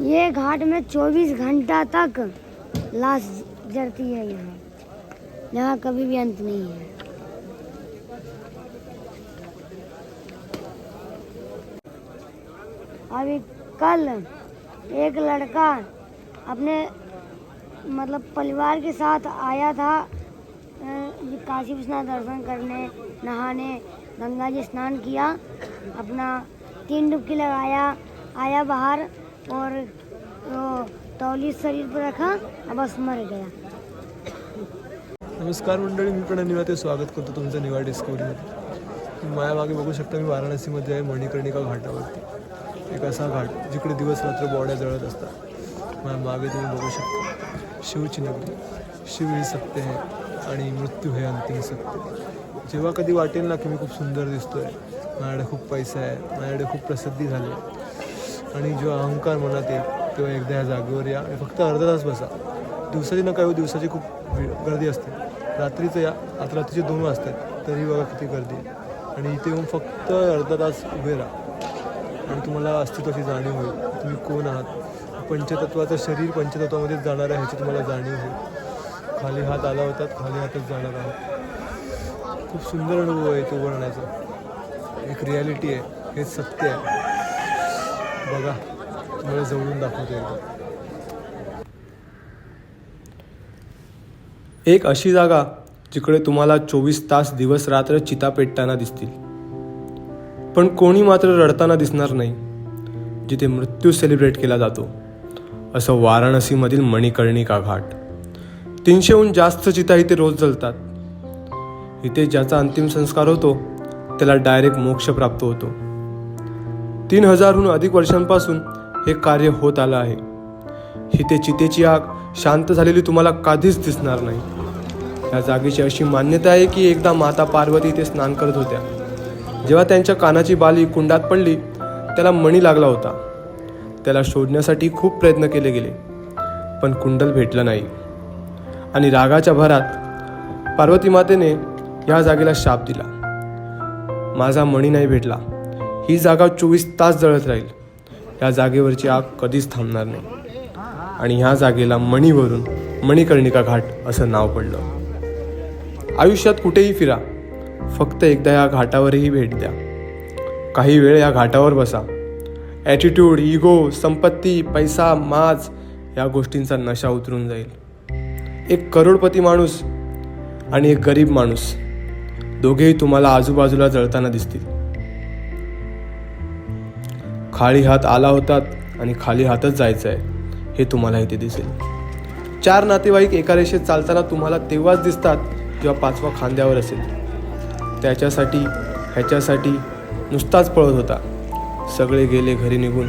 ये घाट में 24 घंटा तक लाश जलती है यहाँ। यहाँ कभी भी अंत नहीं है। अभी कल एक लड़का अपने मतलब परिवार के साथ आया था। काशी विश्वनाथ दर्शन करने नहाने गंगा जी स्नान किया अपना तीन डुबकी लगाया आया बाहर और तो तौली शरीर पर रखा बस मर गया। नमस्कार मंडळी मी पण निवाते स्वागत करतो तुमचं निवा डिस्कवरीमध्ये. माझ्या मागे बघू शकता मी वाराणसीमध्ये आहे मणिकर्णिका घाटावरती. एक असा घाट जिकडे दिवस रात्र बॉड्या जळत असतात. माझ्या मागे तुम्ही बघू शकता शिवची नगरी. शिव ही सत्य आहे. आणि मृत्यू हे अंतिम सत्य. जेव्हा कधी वाटेल ना की मी खूप सुंदर दिसतोय माझ्याकडे खूप पैसा आहे माझ्याकडे खूप प्रसिद्धी झाली आणि जेव्हा अहंकार मनात येईल तेव्हा एकदा या जागेवर या आणि फक्त अर्धा तास बसा. दिवसाची नका येऊ दिवसाची खूप वे- गर्दी असते. रात्रीचं या आता रात्रीचे दोन वाजतात तरी बघा किती गर्दी आहे. आणि इथे येऊन फक्त अर्धा तास उभे राहा. आणि तुम्हाला अस्तित्वाची जाणीव होईल. तुम्ही कोण आहात? पंचतत्वाचं शरीर पंचतत्वामध्येच जाणार आहे ह्याची तुम्हाला जाणीव होईल. खाली हात आला होता खाली हातच जाणार आहोत. खूप सुंदर अनुभव आहे तो बनण्याचा एक रियालिटी आहे हे सत्य आहे. बघा तुम्हाला जवळून दाखवतो एकदा. एक अशी जागा जिकडे तुम्हाला चोवीस तास दिवस रात्र चिता पेटताना दिसतील. पण कोणी मात्र रडताना दिसणार नाही जिथे मृत्यू सेलिब्रेट केला जातो. असं वाराणसीमधील मणिकर्णिका घाट. तीनशेहून जास्त चिता इथे रोज जलतात. इथे ज्याचा अंतिम संस्कार होतो त्याला डायरेक्ट मोक्ष प्राप्त होतो. तीन हजारहून अधिक वर्षांपासून हे कार्य होत आलं आहे. इथे चितेची आग शांत झालेली तुम्हाला कधीच दिसणार नाही. या जागेची अशी मान्यता आहे की एकदा माता पार्वती इथे स्नान करत होत्या. जेव्हा त्यांच्या कानाची बाली कुंडात पडली त्याला मणी लागला होता. त्याला शोधण्यासाठी खूप प्रयत्न केले गेले पण कुंडल भेटलं नाही. आणि रागाच्या भरात पार्वती मातेने या जागेला शाप दिला. माझा मणी नाही भेटला. ही जागा चोवीस तास जळत राहील. या जागेवरची आग कधीच थांबणार नाही. आणि ह्या जागेला मणीवरून मणिकर्णिका घाट असं नाव पडलं. आयुष्यात कुठेही फिरा. फक्त एकदा या घाटावरही भेट द्या. काही वेळ या घाटावर बसा. ॲटिट्यूड इगो संपत्ती पैसा माज या गोष्टींचा नशा उतरून जाईल. एक करोडपती माणूस आणि एक गरीब माणूस. दोघेही तुम्हाला आजूबाजूला जळताना दिसतील. खाली हात आला होतात आणि खाली हातच जायचं आहे हे तुम्हाला इथे दिसेल. चार नातेवाईक एका रेषेत चालताना तुम्हाला तेव्हाच दिसतात जेव्हा पाचवा खांद्यावर असेल. त्याच्यासाठी ह्याच्यासाठी नुसताच पळत होता. सगळे गेले घरी निघून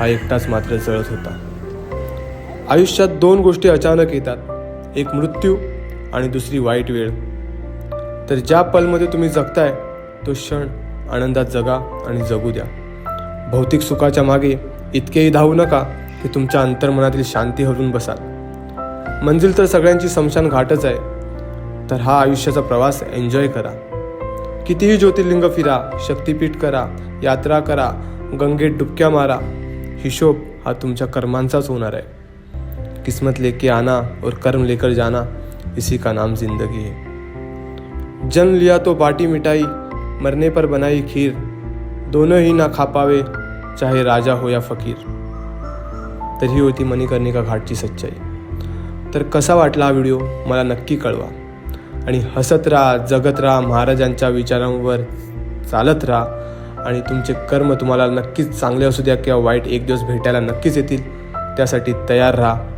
हा एकटाच मात्र जळत होता. आयुष्यात दोन गोष्टी अचानक येतात. एक मृत्यू आणि दुसरी वाईट वेळ. तर ज्या पलमध्ये तुम्ही जगताय तो क्षण आनंदात जगा आणि जगू द्या. भौतिक सुखाच्या मागे इतकेही धावू नका की तुमच्या अंतर्मनातील शांती हरून बसाल. मंजिल तर सगळ्यांची समशान घाटच आहे. तर हा आयुष्याचा प्रवास एन्जॉय करा. कितीही ज्योतिर्लिंग फिरा शक्तिपीठ करा यात्रा करा गंगेत डुबक्या मारा हिशोब हा तुमच्या कर्मांचाच होणार आहे. किस्मत लेके आना और कर्म लेकर जाना इसी का नाम जिंदगी है। जन्म लिया तो बाटी मिठाई मरने पर बनाई खीर दोनों ही ना खा पावे चाहे राजा हो या फकीर। तर ही होती मणिकर्णिका घाटची सच्चाई। तर कसा वाटला हा व्हिडिओ मला नक्की कळवा। आणि हसत राहा जगत राहा महाराजांच्या विचारांवर चालत राहा आणि तुमचे कर्म तुम्हाला नक्कीच चांगले असू द्या किंवा वाईट एक दिवस भेटायला नक्कीच येतील त्यासाठी तयार राहा.